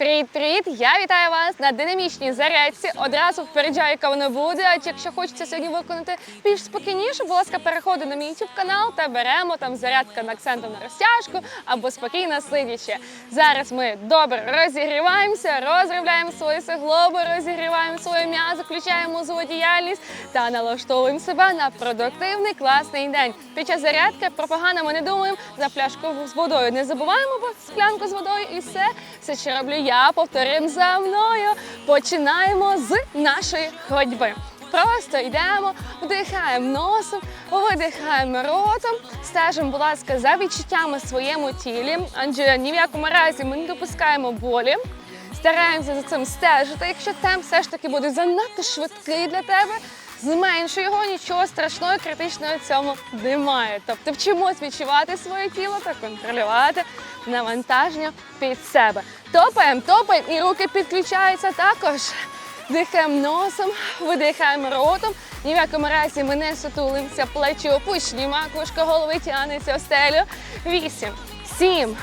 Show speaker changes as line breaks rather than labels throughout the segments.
Привіт-привіт! Я вітаю вас на динамічній зарядці. Одразу впереджаю, яка вона буде. А якщо хочеться сьогодні виконати більш спокійніше, будь ласка, переходи на мій YouTube канал та беремо там зарядка на акцентом на розтяжку або спокійно сидячи. Зараз ми добре розігріваємося, розривляємо свої суглоби, розігріваємо своє м'язо, включаємо мозову діяльність та налаштовуємо себе на продуктивний класний день. Під час зарядки про погане ми не думаємо за пляшку з водою. Не забуваємо про склянку з водою і все, все, що роблю я, повторимо за мною. Починаємо з нашої ходьби. Просто йдемо, вдихаємо носом, видихаємо ротом, стежимо, будь ласка, за відчуттями в своєму тілі. Адже ні в якому разі ми не допускаємо болі. Стараємося за цим стежити. Якщо темп все ж таки буде занадто швидкий для тебе, зменшуй його, нічого страшного, критичного в цьому немає. Тобто вчимось відчувати своє тіло та контролювати навантаження під себе. Топаємо, топаємо і руки підключаються також. Дихаємо носом, видихаємо ротом. Ні в якому разі ми не сутулимося, плечі опущені, макушка голови тягнеться в стелю. Вісім, сім,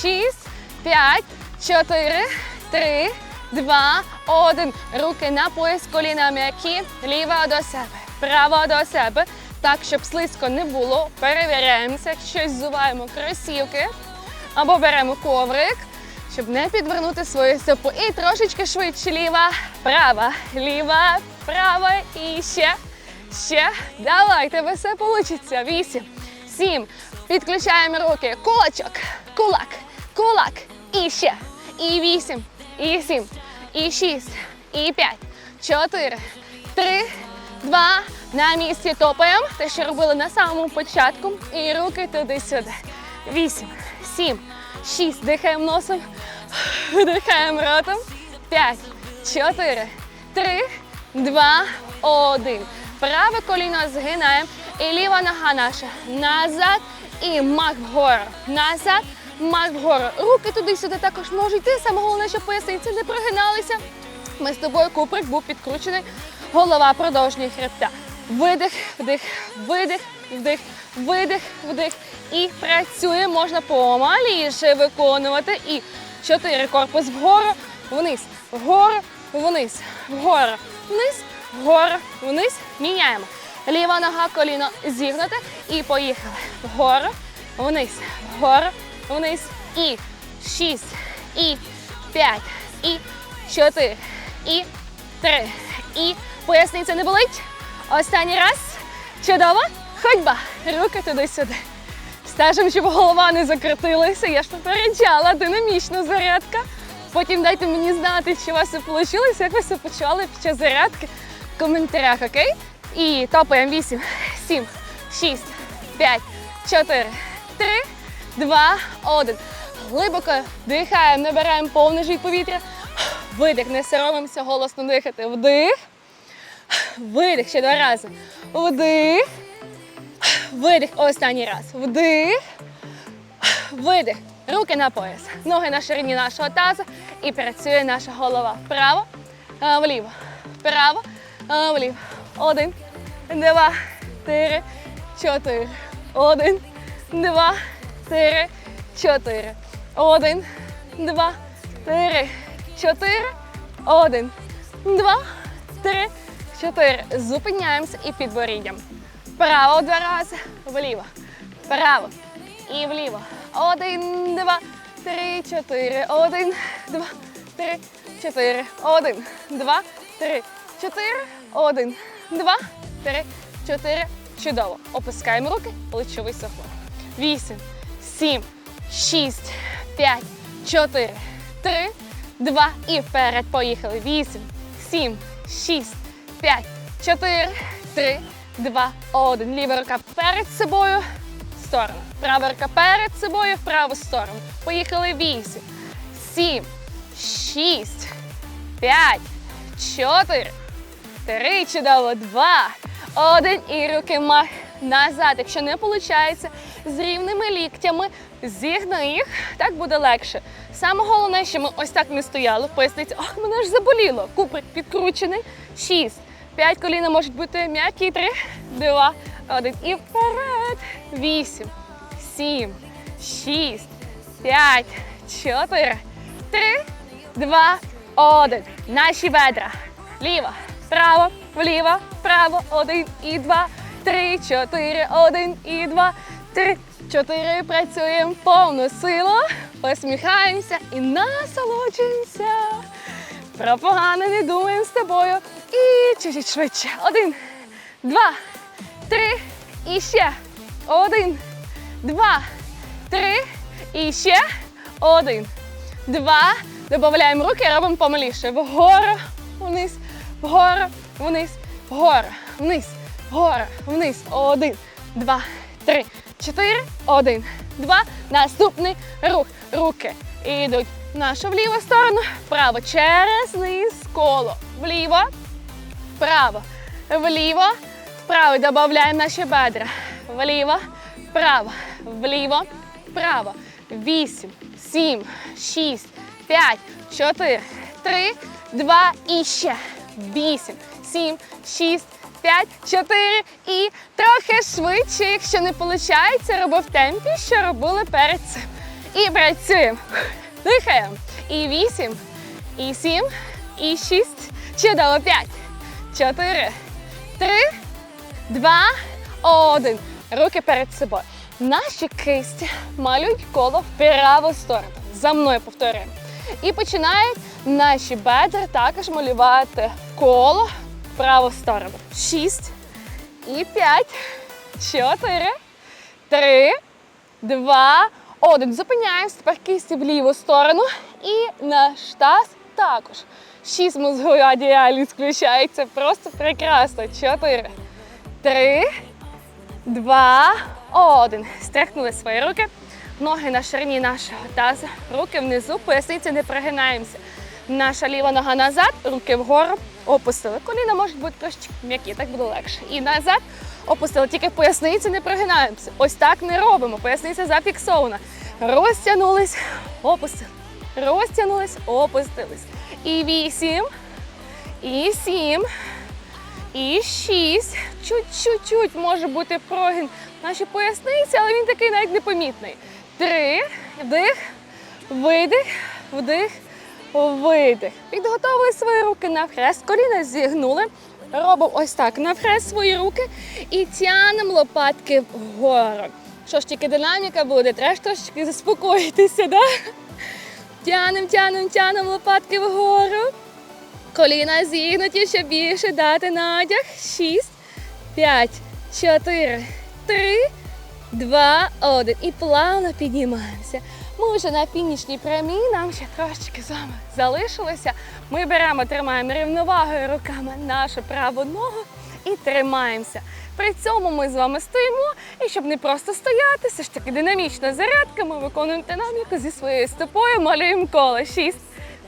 шість, п'ять, чотири, три, два, один. Руки на пояс, коліна м'які, ліва до себе, права до себе. Так, щоб слизько не було. Перевіряємося, щось зуваємо кросівки або беремо коврик, щоб не підвернути свою стопу. І трошечки швидше ліва, права, ліва, права і ще, ще. Давайте, все вийде. Вісім, сім. Підключаємо руки. Кулачок, кулак, кулак. І ще. І вісім, і сім, і шість, і п'ять, чотири, три, два. На місці топаємо. Те, що робили на самому початку. І руки туди-сюди. Вісім, сім, шість. Дихаємо носом. Видихаємо ротом. П'ять, чотири, три, два, один. Праве коліно згинаємо. І ліва нога наша назад. І мах вгору. Назад. Мах вгору. Руки туди-сюди також можуть йти. Саме головне, щоб поясниці не прогиналися. Ми з тобою куприк був підкручений. Голова продовжує хребта. Видих, вдих, видих, вдих, видих, вдих. І працює. Можна помаліше виконувати. І чотири корпус вгору, вниз, вгору, вниз, вгору, вниз, вгору, вниз. Міняємо. Ліва нога, коліно зігнуте. І поїхали. Вгору, вниз, вгору, вниз. І шість, і п'ять, і чотири, і три. І поясниця не болить. Останній раз. Чудово. Ходьба. Руки туди-сюди. Стежимо, щоб голова не закрутилася. Я ж попереджала, динамічна зарядка. Потім дайте мені знати, чи у вас все вийшло, як ви все почали під час зарядки в коментарях, окей? І топаємо 8, 7, 6, 5, 4, 3, 2, 1. Глибоко дихаємо, набираємо повний живіт повітря. Видих, не соромимося голосно дихати. Вдих. Видих ще два рази. Вдих. Видих. Останній раз. Вдих. Видих. Руки на пояс. Ноги на ширині нашого тазу. І працює наша голова. Вправо, вліво. Вправо, вліво. Один, два, три, чотири. Один, два, три, чотири. Один, два, три, чотири. Один, два, три, чотири. Зупиняємося і підборіддям. Вправо два рази, вліво. Вправо і вліво. Один, два, три, чотири. Один, два, три, чотири. Один, два, три, чотири. Один, два, три, чотири. Чудово. Опускаємо руки, плечовий суглоб. Вісім, сім, шість, п'ять, чотири, три, два і вперед. Поїхали. Вісім, сім, шість, п'ять, чотири, три, два, один. Ліва рука перед собою. Сторону. Права рука перед собою в праву сторону. Поїхали. Вісім, сім, шість, п'ять, чотири, три, чудово, два, один. І руки мах назад. Якщо не виходить, з рівними ліктями зігни їх, так буде легше. Саме головне, що ми ось так не стояли. Поясниця, ах, мене ж заболіло. Куприк підкручений. Шість. П'ять коліна можуть бути м'які. Три, два, один. І вперед. Вісім, сім, шість, п'ять, чотири, три, два, один. Наші бедра. Ліво, право, вліво, право. Один і два, три, чотири, один і два, три, чотири. Працюємо повну силу. Посміхаємося і насолоджуємося. Про погане не думаємо з тобою. І чуть-чуть швидше. Один, два, три. І ще. Один, два, три. І ще. Один, два. Додаємо руки, робимо помаліше. Вгору, вниз, вгору, вниз, вгору, вниз, вгору, вниз. Один, два, три, чотири. Один, два. Наступний рух. Руки йдуть в нашу в ліву сторону, вправо через низ коло. Вліво, вправо, вліво, вправо. Додаємо наші бедра. Вліво, вправо, вліво, вправо. Вісім, сім, шість, п'ять, чотири, три, два і ще. Вісім, сім, шість, п'ять, чотири і трохи швидше, якщо не виходить, роби в темпі, що робили перед цим. І працюємо. Дихаємо. І вісім, і сім, і шість. Чудово. П'ять, чотири, три, два, один. Руки перед собою. Наші кисті малюють коло в праву сторону. За мною повторюємо. І починають наші бедра також малювати коло праву сторону. Шість. І п'ять. Чотири. Три. Два. Один. Зупиняємось. Тепер кисті в ліву сторону. І наш таз також. Шість мозгова діяльність включається. Просто прекрасно. Чотири. Три. Два, один. Стряхнули свої руки. Ноги на ширині нашого тазу. Руки внизу, поясниці не прогинаємося. Наша ліва нога назад, руки вгору, опустили. Коліна можуть бути трошки м'які, так буде легше. І назад опустили. Тільки поясниці не прогинаємося. Ось так не робимо. Поясниця зафіксована. Розтягнулись, опустили. Розтягнулись, опустились. І вісім, і сім. І шість. Чуть-чуть може бути прогін наші поясниці, але він такий навіть непомітний. Три. Вдих, видих, вдих, видих. Підготовили свої руки навхрест, коліна зігнули. Робимо ось так навхрест свої руки і тянемо лопатки вгору. Що ж тільки динаміка буде, треба ж трошки заспокоїтися, да? Тянем, тянем, тянем лопатки вгору. Коліна зігнуті, щоб більше дати надяг. Шість, п'ять, чотири, три, два, один. І плавно піднімаємося. Ми вже на фінішній прямій, нам ще трошечки з вами залишилося. Ми беремо, тримаємо рівновагою руками нашу праву ногу і тримаємося. При цьому ми з вами стоїмо, і щоб не просто стояти, все ж таки динамічна зарядка, ми виконуємо динаміку зі своєю стопою, малюємо коло. Шість,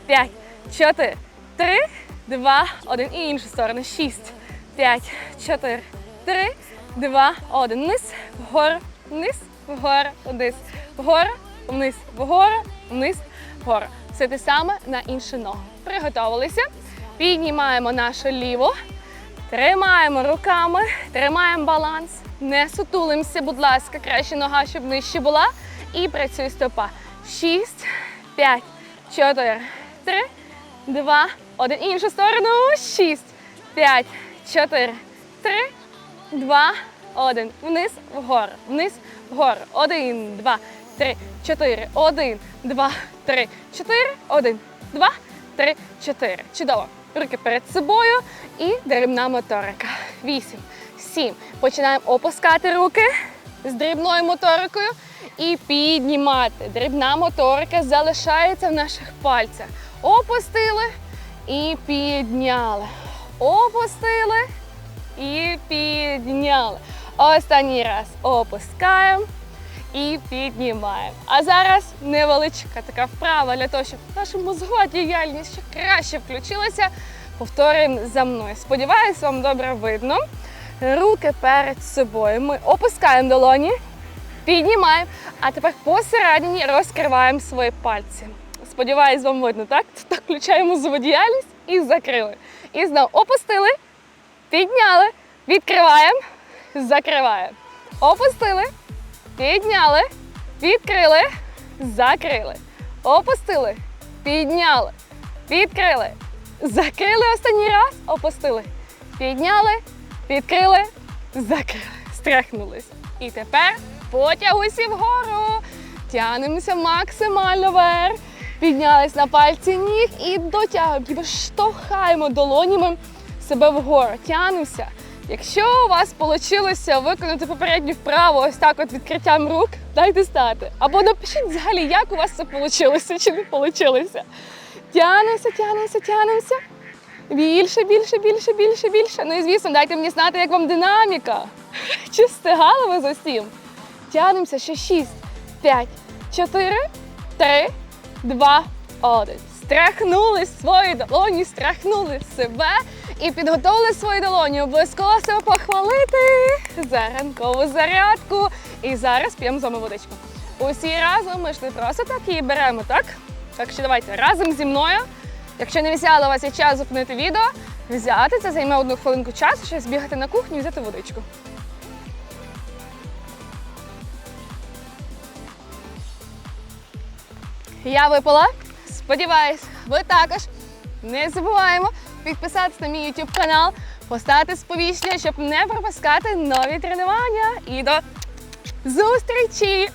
п'ять, чотири, три, два, один. І іншу сторону. Шість, п'ять, чотири, три, два, один. Вниз, вгору, вниз, вгору, вниз, вгору, вниз, вгору, вниз, вгору. Все те саме на іншу ногу. Приготовилися. Піднімаємо нашу ліву. Тримаємо руками, тримаємо баланс, не сутулимося, будь ласка, краще нога, щоб нижче була. І працює стопа. Шість, п'ять, чотири, три, два, один. Іншу сторону. Шість, п'ять, чотири, три, два, один. Вниз, вгору, вниз, вгору. Один, два, три, чотири. Один, два, три, чотири. Один, два, три, чотири. Чудово. Руки перед собою і дрібна моторика. Вісім, сім. Починаємо опускати руки з дрібною моторикою і піднімати. Дрібна моторика залишається в наших пальцях. Опустили і підняли. Опустили і підняли. Останній раз опускаємо і піднімаємо. А зараз невеличка така вправа для того, щоб наша мозгова діяльність ще краще включилася. Повторюємо за мною. Сподіваюсь, вам добре видно. Руки перед собою. Ми опускаємо долоні, піднімаємо, а тепер посередині розкриваємо свої пальці. Сподіваюсь, вам видно, так? Так включаємо мозгову діяльність і закрили. І знову опустили, підняли, відкриваємо, закриваємо. Опустили, Підняли, відкрили, закрили. Опустили, підняли, відкрили, закрили останній раз, опустили, підняли, відкрили, закрили, стряхнулись. І тепер потяг усі вгору. Тянемося максимально вверх. Піднялись на пальці ніг і дотягуємо, штовхаємо долонями себе вгору. Тянемося. Якщо у вас вийшло виконати попередню вправу ось так от відкриттям рук, дайте стати. Або напишіть взагалі, як у вас це вийшло чи не вийшло. Тянемося, тянемося, тянемося. Більше, більше, більше, більше, більше. Ну і звісно, дайте мені знати, як вам динаміка. Чи встигали ви за всім? Тянемося ще 6, 5, 4, 3, 2, 1. Стряхнули свої долоні, стряхнули себе і підготовили свої долоні. Обов'язково себе похвалити за ранкову зарядку. І зараз п'ємо з вами водичку. Усі разом ми ж не просто так її беремо, так? Так що давайте разом зі мною. Якщо не взяли у вас є час зупинити відео, взяти це займе одну хвилинку часу, ще збігати на кухню і взяти водичку. Я випила. Сподіваюсь, ви також. Не забуваємо підписатися на мій YouTube канал, поставити сповіщення, щоб не пропускати нові тренування. І до зустрічі!